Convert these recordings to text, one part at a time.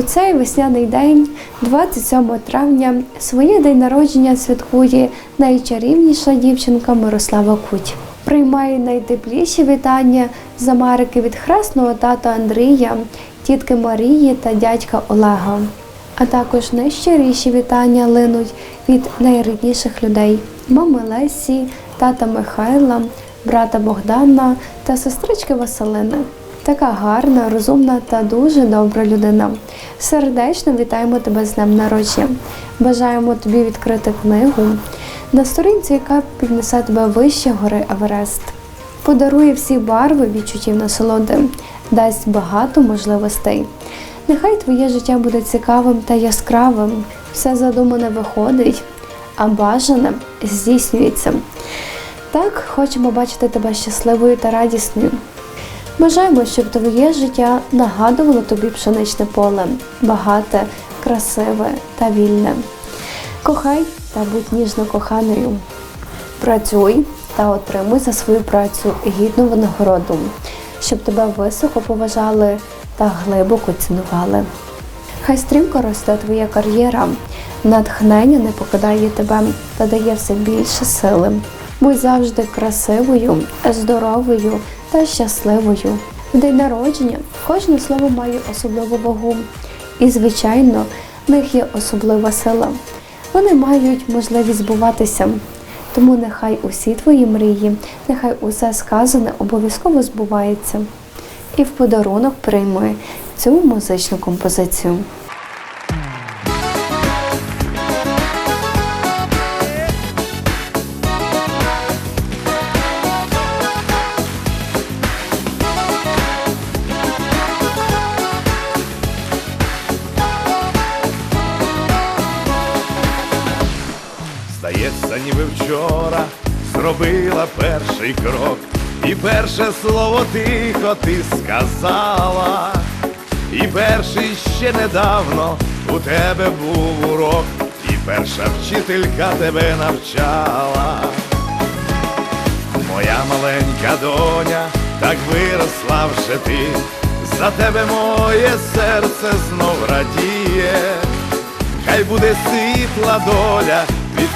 У цей весняний день, 27 травня, своє день народження святкує найчарівніша дівчинка Мирослава Куть. Приймає найтепліші вітання з Америки від хресного тата Андрія, тітки Марії та дядька Олега. А також найщиріші вітання линуть від найрідніших людей мами Лесі, тата Михайла, брата Богдана та сестрички Василини. Така гарна, розумна та дуже добра людина. Сердечно вітаємо тебе з днем народження. Бажаємо тобі відкрити книгу, на сторінці, яка піднесе тебе вище гори Еверест. Подарує всі барви відчуттів насолоди, дасть багато можливостей. Нехай твоє життя буде цікавим та яскравим. Все задумане виходить, а бажане здійснюється. Так, хочемо бачити тебе щасливою та радісною. Бажаємо, щоб твоє життя нагадувало тобі пшеничне поле, багате, красиве та вільне. Кохай та будь ніжно коханою. Працюй та отримуй за свою працю гідну винагороду, щоб тебе високо поважали та глибоко цінували. Хай стрімко росте твоя кар'єра, натхнення не покидає тебе та дає все більше сили. Будь завжди красивою, здоровою та щасливою. В день народження кожне слово має особливу вагу. І, звичайно, в них є особлива сила. Вони мають можливість збуватися. Тому нехай усі твої мрії, нехай усе сказане обов'язково збувається. І в подарунок прийми цю музичну композицію. Здається, ніби вчора зробила перший крок, і перше слово тихо ти сказала, і перший ще недавно у тебе був урок, і перша вчителька тебе навчала. Моя маленька доня, так виросла вже ти, за тебе моє серце знов радіє. Хай буде світла доля,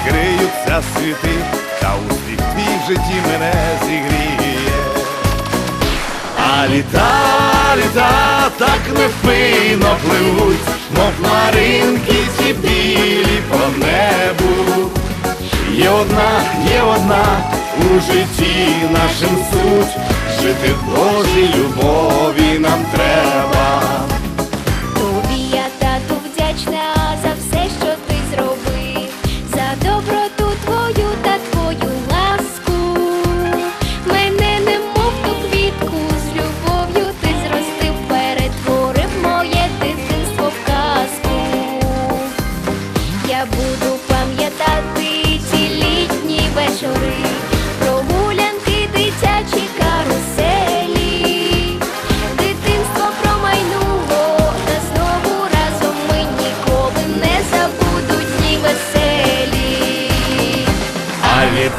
відкриються світи, та успіх твій в житті мене зігріє. А літа, літа так невпинно пливуть, мов хмаринки ці білі по небу. Є одна, є одна у житті нашим суть, жити в Божій любові нам треба.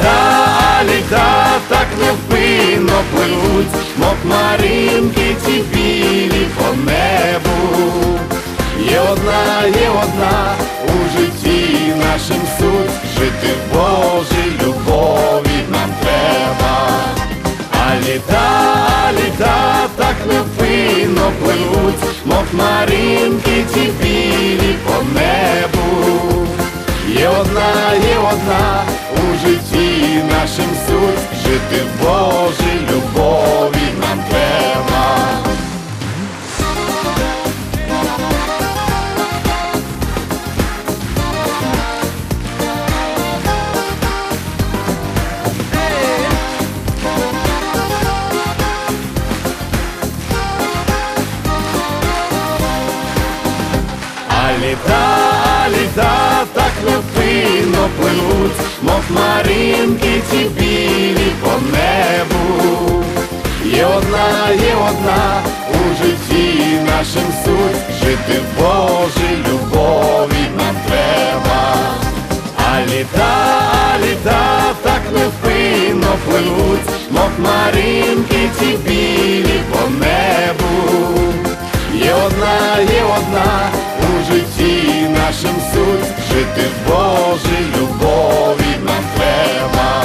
А літа, так невпинно пливуть, мов хмаринки ці білі по небу. Є одна, є одна у житті нашим суть, жити в Божій любові нам треба. А літа, літа так невпинно пливуть, мов хмаринки ці білі по небу. Є одна, є одна у житті нашим суть, жити в Божій любові мов хмаринки ці білі по небу. Є одна, є одна у житті нашим суть, жити в Божій любові нам треба. А літа, а літа так невпинно пливуть, мов хмаринки ці білі по небу. Є одна, є одна нашим суть, жити в Божій любові нам треба.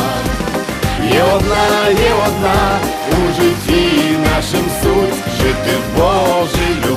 Є одна, є одна у житті нашим суть, жити в Божій любові